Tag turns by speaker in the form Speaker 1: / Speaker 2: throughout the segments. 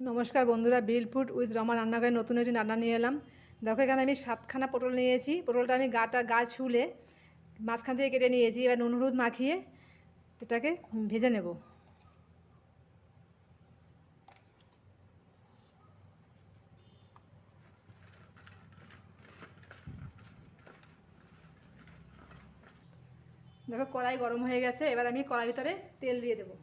Speaker 1: নমস্কার বন্ধুরা, বিল food with Rama রান্নাঘরে নতুন একটি রান্না নিয়ে এলাম। দেখো, এখানে আমি সাতখানা পটল নিয়েছি। পটলটা আমি গাটা গা ছুলে মাঝখান থেকে কেটে নিয়েছি। এবার নুন, হলুদ মাখিয়ে এটাকে ভেজে নেব। দেখো, কড়াই গরম হয়ে গেছে। এবার আমি কড়াই ভিতরে তেল দিয়ে দেবো।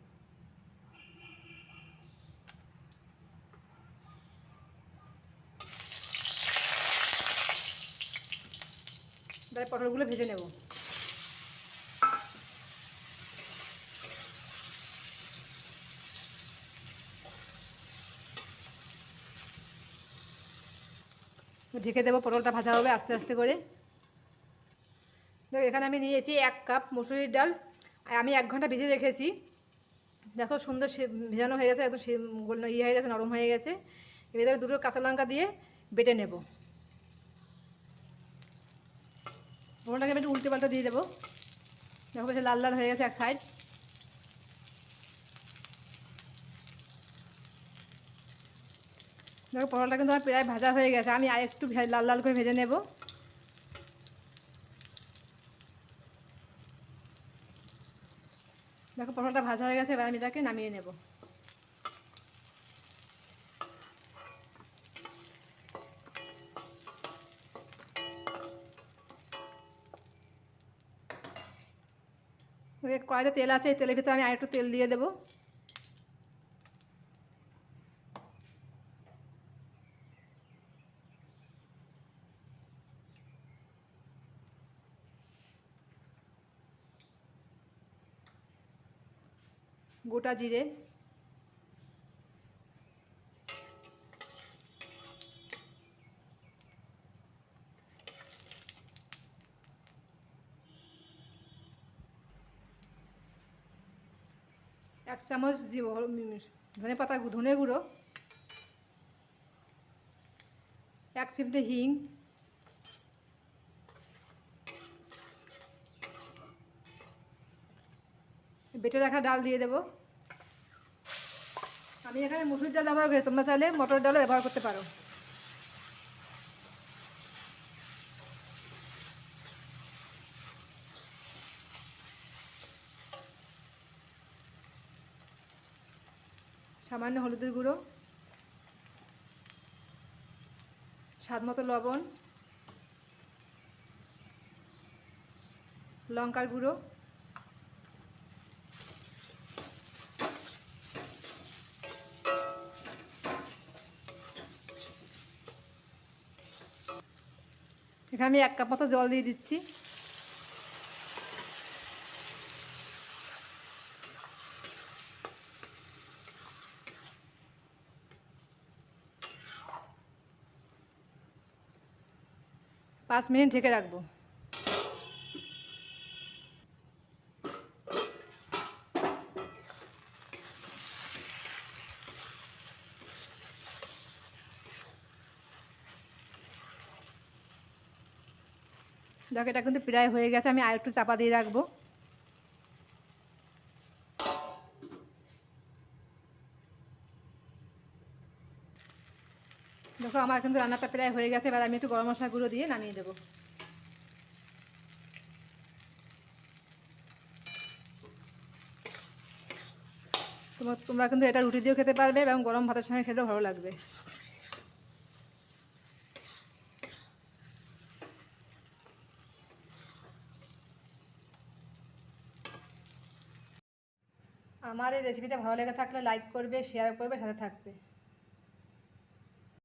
Speaker 1: এবার পটলগুলো ভেজে নেব। ঢেকে দেবো, পটলটা ভাজা হবে আস্তে আস্তে করে। দেখো, এখানে আমি নিয়েছি এক কাপ মুসুরির ডাল। আমি এক ঘণ্টা ভিজে রেখেছি। দেখো সুন্দর ভেজানো হয়ে গেছে, একদম ইয়ে হয়ে গেছে, নরম হয়ে গেছে। এবার দুটো কাঁচা লঙ্কা দিয়ে বেটে নেব। পটলটাকে আমি একটু উল্টে পাল্টা দিয়ে দেবো। দেখো বেশি লাল লাল হয়ে গেছে এক সাইড দেখো পটলটা কিন্তু আমার প্রায় ভাজা হয়ে গেছে, আমি আর একটু লাল লাল করে ভেজে নেব। দেখো পটলটা ভাজা হয়ে গেছে, এবার আমি এটাকে নামিয়ে নেব। কড়াইতে তেল আছে এই তেলের ভিতরে আমি আরেকটু তেল দিয়ে দেবো। গোটা জিরে। এক চামচ ধনে পাতা ধনে গুঁড়ো, এক চিমটে হিং, বেটে রাখা ডাল দিয়ে দেব। আমি এখানে মুসুর ডাল ব্যবহার করি, তোমরা চাইলে মটর ডালও ব্যবহার করতে পারো। সামান্য হলুদের গুঁড়ো, স্বাদ মতো লবণ, লঙ্কার গুঁড়ো, এখানে আমি এক কাপ মতো জল দিয়ে দিচ্ছি। পাঁচ মিনিট ঢেকে রাখব। দেখো, এটা কিন্তু প্রায় হয়ে গেছে, আমি আর একটু চাপা দিয়ে রাখব। দেখো, আমার কিন্তু রান্নাটা প্রায় হয়ে গেছে, এবার আমি একটু গরম মশলা গুঁড়ো দিয়ে নামিয়ে দেবো। তোমার তোমরা কিন্তু এটা রুটি দিয়েও খেতে পারবে এবং গরম ভাতের সঙ্গে খেতেও ভালো লাগবে। আমার এই রেসিপিটা ভালো লেগে থাকলে লাইক করবে শেয়ার করবে, সাথে থাকবে।